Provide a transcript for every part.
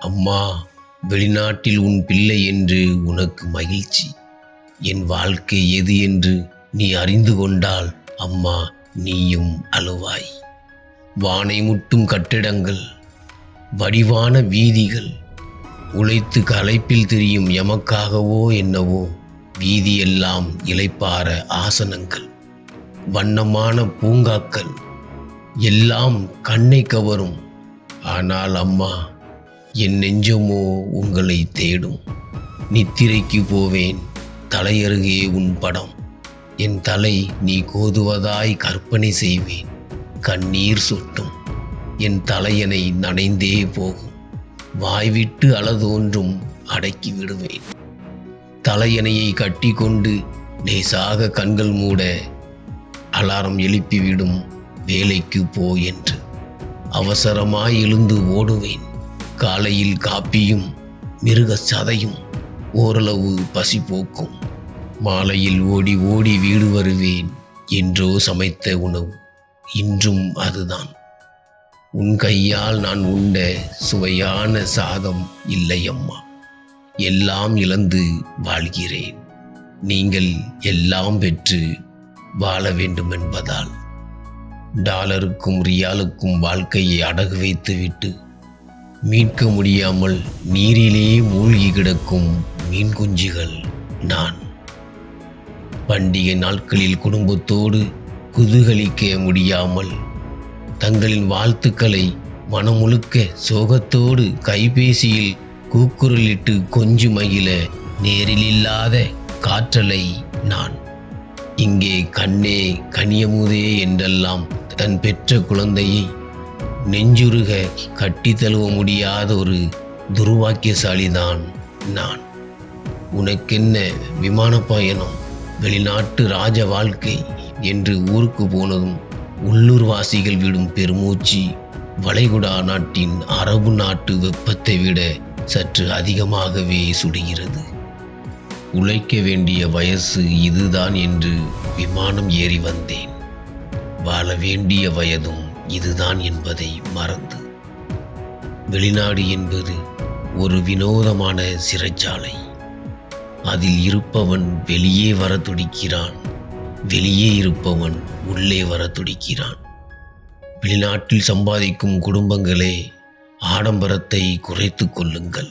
அம்மா வெளிநாட்டில் உன் பிள்ளை என்று உனக்கு மகிழ்ச்சி. என் வாழ்க்கை எது என்று நீ அறிந்து கொண்டால் அம்மா நீயும் அழுவாய். வானை முட்டும் கட்டிடங்கள் வடிவான வீதிகள் உழைத்து களைப்பில் திரியும் எமக்காகவோ என்னவோ வீதியெல்லாம் இலைப்பார ஆசனங்கள் வண்ணமான பூங்காக்கள் எல்லாம் கண்ணை கவரும். ஆனால் அம்மா என் நெஞ்சமோ உங்களை தேடும். நித்திரைக்கு போவேன் தலையருகே உன் படம். என் தலை நீ கோதுவதாய் கற்பனை செய்வேன் கண்ணீர் சொட்டும். என் தலையனை நனைந்தே போகும் வாய்விட்டு அழதோன்றும் அடக்கி விடுவேன். தலையணையை கட்டி கொண்டு லேசாக கண்கள் மூட அலாரம் எழுப்பிவிடும் வேலைக்கு போ என்று. அவசரமாய் எழுந்து ஓடுவேன். காலையில் காப்பியும் மிருக சதையும் ஓரளவு பசி போக்கும். மாலையில் ஓடி ஓடி வீடு வருவேன் என்றோ சமைத்த உணவு. இன்றும் அதுதான். உன் கையால் நான் உண்ட சுவையான சாதம் இல்லை அம்மா எல்லாம் இழந்து வாழ்கிறேன். நீங்கள் எல்லாம் பெற்று வாழ வேண்டும் என்பதால் டாலருக்கும் ரியாலுக்கும் வாழ்க்கையை அடகு வைத்துவிட்டு மீட்க முடியாமல் நீரிலே மூழ்கி கிடக்கும் மீன் குஞ்சுகள் நான். பண்டிகை நாட்களில் குடும்பத்தோடு குதூகலிக்க முடியாமல் தங்களின் வாழ்த்துக்களை மனமுழுக்க சோகத்தோடு கைபேசியில் கூக்குரலிட்டு கொஞ்சு மகிழ நேரில் இல்லாத காற்றலை நான். இங்கே கண்ணே கனியமுதே என்றெல்லாம் தன் பெற்ற குழந்தையை நெஞ்சுருக கட்டி தழுவ முடியாத ஒரு துர்வாக்கியசாலிதான் நான். உனக்கென்ன விமான பயணம் வெளிநாட்டு ராஜ வாழ்க்கை என்று ஊருக்கு போனதும் உள்ளூர் வாசிகள் விடும் பெருமூச்சு வளைகுடா நாட்டின் அரபு நாட்டு வெப்பத்தை விட சற்று அதிகமாகவே சுடுகிறது. உழைக்க வேண்டிய வயசு இதுதான் என்று விமானம் ஏறி வந்தேன். வாழ வேண்டிய வயதும் இதுதான் என்பதை மறந்து. வெளிநாடு என்பது ஒரு வினோதமான சிறைச்சாலை. அதில் இருப்பவன் வெளியே வர துடிக்கிறான் வெளியே இருப்பவன் உள்ளே வர துடிக்கிறான் வெளிநாட்டில் சம்பாதிக்கும் குடும்பங்களே ஆடம்பரத்தை குறைத்து கொள்ளுங்கள்.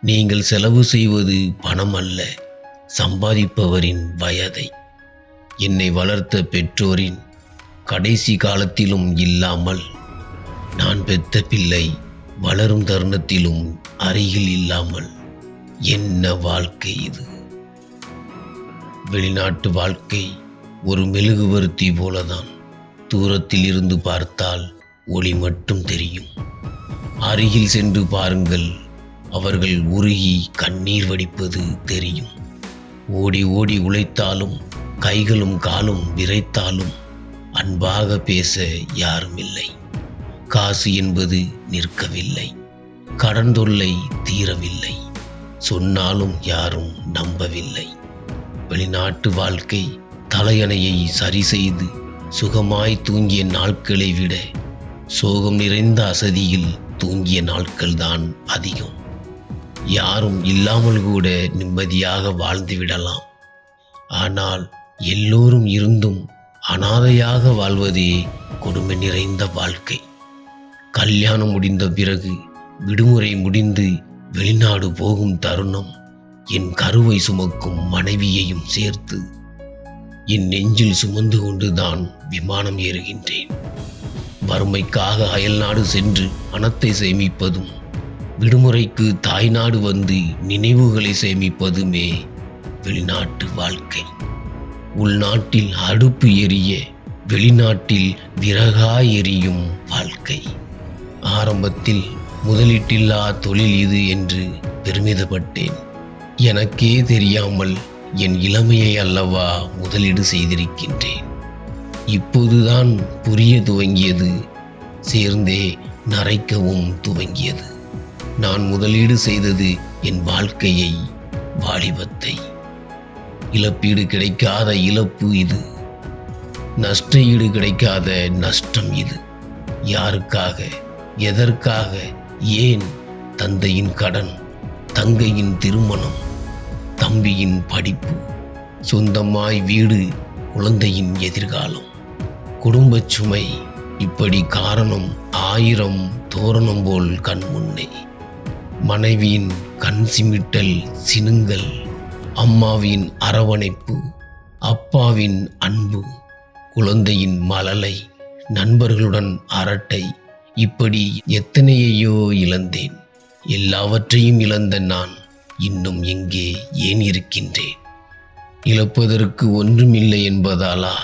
நீங்கள் செலவு செய்வது பணம் அல்ல சம்பாதிப்பவரின் வயதை. என்னை வளர்த்த பெற்றோரின் கடைசி காலத்திலும் இல்லாமல் நான் பெத்த பிள்ளை வளரும் தருணத்திலும் அருகில் இல்லாமல் என்ன வாழ்க்கை இது? வெளிநாட்டு வாழ்க்கை ஒரு மெழுகுவர்த்தி போலதான். தூரத்தில் இருந்து பார்த்தால் ஒளி மட்டும் தெரியும். அருகில் சென்று பாருங்கள் அவர்கள் உருகி கண்ணீர் வடிப்பது தெரியும். ஓடி ஓடி உழைத்தாலும் கைகளும் காலும் விரைத்தாலும் அன்பாக பேச யாரும் இல்லை. காசு என்பது நிற்கவில்லை. கடன் தொல்லை தீரவில்லை. சொன்னாலும் யாரும் நம்பவில்லை. வெளிநாட்டு வாழ்க்கை தலையணையை சரி செய்து சுகமாய் தூங்கிய நாட்களை விட சோகம் நிறைந்த அசதியில் தூங்கிய நாட்கள்தான் அதிகம். யாரும் இல்லாமல் கூட நிம்மதியாக வாழ்ந்து விடலாம். ஆனால் எல்லோரும் இருந்தும் அனாதையாக வாழ்வதே கொடுமை நிறைந்த வாழ்க்கை. கல்யாணம் முடிந்த பிறகு விடுமுறை முடிந்து வெளிநாடு போகும் தருணம் என் கருவை சுமக்கும் மனைவியையும் சேர்த்து என் நெஞ்சில் சுமந்து கொண்டுதான் விமானம் ஏறுகின்றேன். வறுமைக்காக அயல்நாடு சென்று பணத்தை சேமிப்பதும் விடுமுறைக்கு தாய்நாடு வந்து நினைவுகளை சேமிப்பதுமே வெளிநாட்டு வாழ்க்கை. உள்நாட்டில் அடுப்பு எரிய வெளிநாட்டில் விறகா எரியும் வாழ்க்கை. ஆரம்பத்தில் முதலீட்டில்லா தொழில் இது என்று பெருமிதப்பட்டேன். எனக்கே தெரியாமல் என் இளமையை அல்லவா முதலீடு செய்திருக்கின்றேன். இப்போதுதான் புரிய துவங்கியது சேர்ந்தே நரைக்கவும் துவங்கியது. நான் முதலீடு செய்தது என் வாழ்க்கையை வாலிபத்தை. இழப்பீடு கிடைக்காத இழப்பு இது. நஷ்ட ஈடு கிடைக்காத நஷ்டம் இது. யாருக்காக எதற்காக ஏன் தந்தையின் கடன் தங்கையின் திருமணம் தம்பியின் படிப்பு சொந்தமாய் வீடு குழந்தையின் எதிர்காலம். குடும்பச் சுமை இப்படி காரணம் ஆயிரம் தோரணம் போல் கண் முன்னே. மனைவியின் கண் சிமிட்டல் சினுங்கல் அம்மாவின் அரவணைப்பு அப்பாவின் அன்பு குழந்தையின் மலலை நண்பர்களுடன் அரட்டை இப்படி எத்தனையையோ இழந்தேன். எல்லாவற்றையும் இழந்த நான் இன்னும் எங்கே ஏன் இருக்கின்றேன்? இழப்பதற்கு ஒன்றுமில்லை என்பதாலா?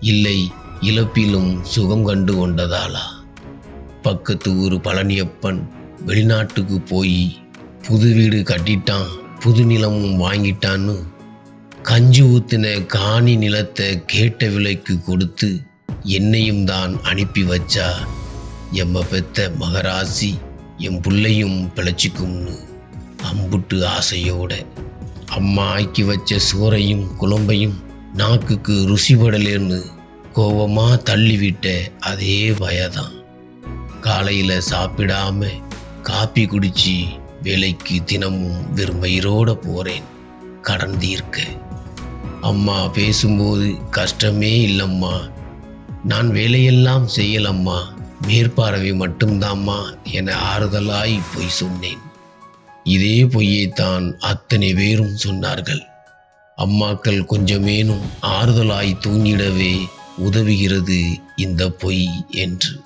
இல்லை இழப்பிலும் சுகம் கண்டு கொண்டதாலா? பக்கத்து ஊர் பழனியப்பன் வெளிநாட்டுக்கு போய் புது வீடு கட்டிட்டான். புது நிலமும் வாங்கிட்டான்னு கஞ்சி ஊத்தின காணி நிலத்தை கேட்ட விலைக்கு கொடுத்து என்னையும் தான் அனுப்பி வச்சா எம்ம பெத்த மகராசி என் புள்ளையும் பிழைச்சிக்கும்னு அம்புட்டு ஆசையோட அம்மா ஆக்கி வச்ச சோறையும் குழம்பையும் நாக்குக்கு ருசிபடலேன்னு கோபமாக தள்ளிவிட்ட அதே பயதான். காலையில் சாப்பிடாம காப்பி குடிச்சு வேலைக்கு தினமும் வெறுமையிரோட போறேன். கடன் தீர்க்க. அம்மா பேசும்போது கஷ்டமே இல்லைம்மா. நான் வேலையெல்லாம் செய்யலம்மா. மேற்பார்வை மட்டும்தாம்மா என ஆறுதலாய் பொய் சொன்னேன். இதே பொய்யைத்தான் அத்தனை பேரும் சொன்னார்கள். அம்மாக்கள் கொஞ்சமேனும் ஆறுதலாய் தூங்கிடவே உதவுகிறது இந்த பொய் என்று.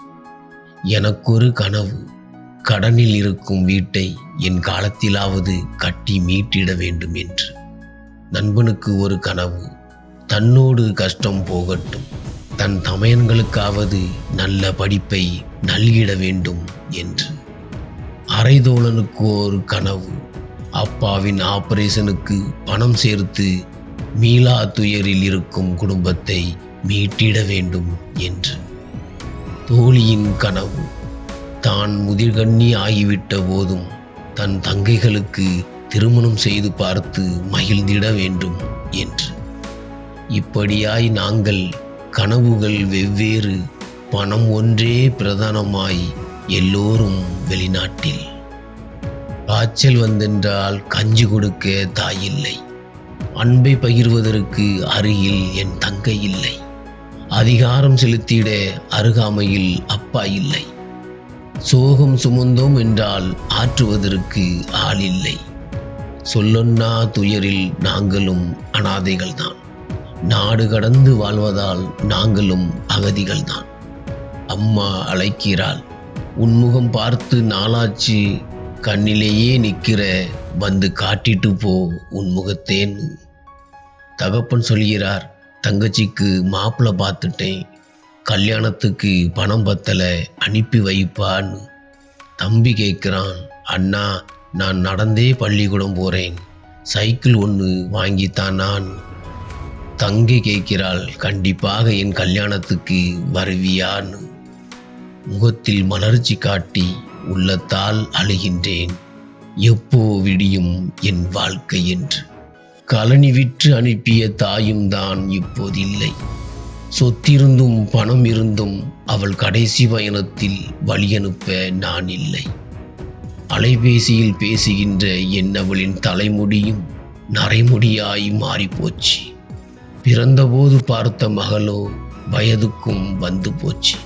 எனக்கொரு கனவு. கடனில் இருக்கும் வீட்டை என் காலத்திலாவது கட்டி மீட்டிட வேண்டும் என்று. நண்பனுக்கு ஒரு கனவு தன்னோடு கஷ்டம் போகட்டும். தன் தமையன்களுக்காவது நல்ல படிப்பை நல்கிட வேண்டும் என்று. அரைதோழனுக்கு ஒரு கனவு அப்பாவின் ஆபரேஷனுக்கு பணம் சேர்த்து மீளா துயரில் இருக்கும் குடும்பத்தை மீட்டிட வேண்டும் என்று. தோழியின் கனவு தான் முதிர்கண்ணி ஆகிவிட்ட போதும் தன் தங்கைகளுக்கு திருமணம் செய்து பார்த்து மகிழ்ந்திட வேண்டும் என்று. இப்படியாய் நாங்கள் கனவுகள் வெவ்வேறு பணம் ஒன்றே பிரதானமாய் எல்லோரும் வெளிநாட்டில். காய்ச்சல் வந்தென்றால் கஞ்சி கொடுக்க தாயில்லை அன்பை பகிர்வதற்கு அருகில் என் தங்கை இல்லை. அதிகாரம் செலுத்திட அருகாமையில் அப்பா இல்லை. சோகம் சுமந்தோம் என்றால் ஆற்றுவதற்கு ஆள் இல்லை சொல்லொன்னா துயரில் நாங்களும் அனாதைகள்தான். நாடு கடந்து வாழ்வதால் நாங்களும் அகதிகள்தான். அம்மா அழைக்கிறாள் உன்முகம் பார்த்து நாளாச்சு கண்ணிலேயே நிற்கிற வந்து காட்டிட்டு போ உன் முகத்தேன்னு தகப்பன் சொல்கிறார் தங்கச்சிக்கு மாப்பிள்ளை பார்த்துட்டேன் கல்யாணத்துக்கு பணம் பத்தலை அனுப்பி வைப்பான்னு. தம்பி கேட்குறான் அண்ணா நான் நடந்தே பள்ளிக்கூடம் போகிறேன் சைக்கிள் ஒன்று வாங்கித்தான் நான் தங்கி கேட்கிறாள் கண்டிப்பாக என் கல்யாணத்துக்கு வருவியான்னு. முகத்தில் மலர்ச்சி காட்டி உள்ளத்தால் அழுகின்றேன். எப்போ விடியும் என் வாழ்க்கை என்று. கலனி விற்று அனுப்பிய தாயும் தான் இப்போதில்லை. சொத்திருந்தும் பணம் இருந்தும் அவள் கடைசி பயணத்தில் வழியனுப்ப நான் இல்லை. அலைபேசியில் பேசுகின்ற என்னவளின் தலைமுடியும் நரைமுடியாய் மாறிப்போச்சு. பிறந்தபோது பார்த்த மகளோ வயதுக்கும் வந்து போச்சு.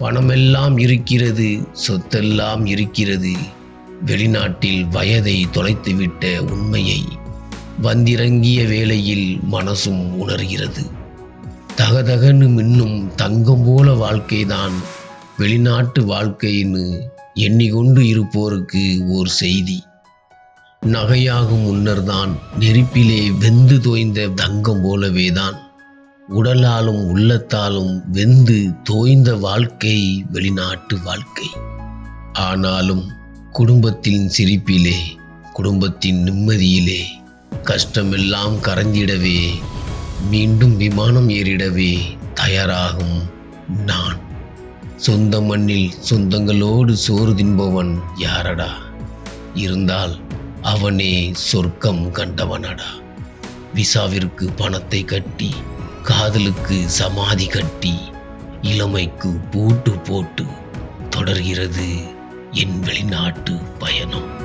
பணமெல்லாம் இருக்கிறது சொத்தெல்லாம் இருக்கிறது. வெளிநாட்டில் வயதை தொலைத்துவிட்ட உண்மையை வந்திறங்கிய வேளையில் மனசும் உணர்கிறது. தகதகன்னு மின்னும் தங்கம் போல வாழ்க்கைதான். வெளிநாட்டு வாழ்க்கைன்னு எண்ணிக்கொண்டு இருப்போருக்கு ஓர் செய்தி. நகையாகும் முன்னர்தான் நெருப்பிலே வெந்து தோய்ந்த தங்கம் போலவேதான். உடலாலும் உள்ளத்தாலும் வெந்து தோய்ந்த வாழ்க்கை வெளிநாட்டு வாழ்க்கை. ஆனாலும் குடும்பத்தின் சிரிப்பிலே குடும்பத்தின் நிம்மதியிலே கஷ்டமெல்லாம் கரைந்திடவே மீண்டும் விமானம் ஏறிடவே தயாராகும் நான். சொந்த மண்ணில் சொந்தங்களோடு சோறு தின்பவன் யாரடா? இருந்தால் அவனே சொர்க்கம் கண்டவனடா. விசாவிற்கு பணத்தை கட்டி காதலுக்கு சமாதி கட்டி இளமைக்கு பூட்டு போட்டு தொடர்கிறது என் வெளிநாட்டு பயணம்.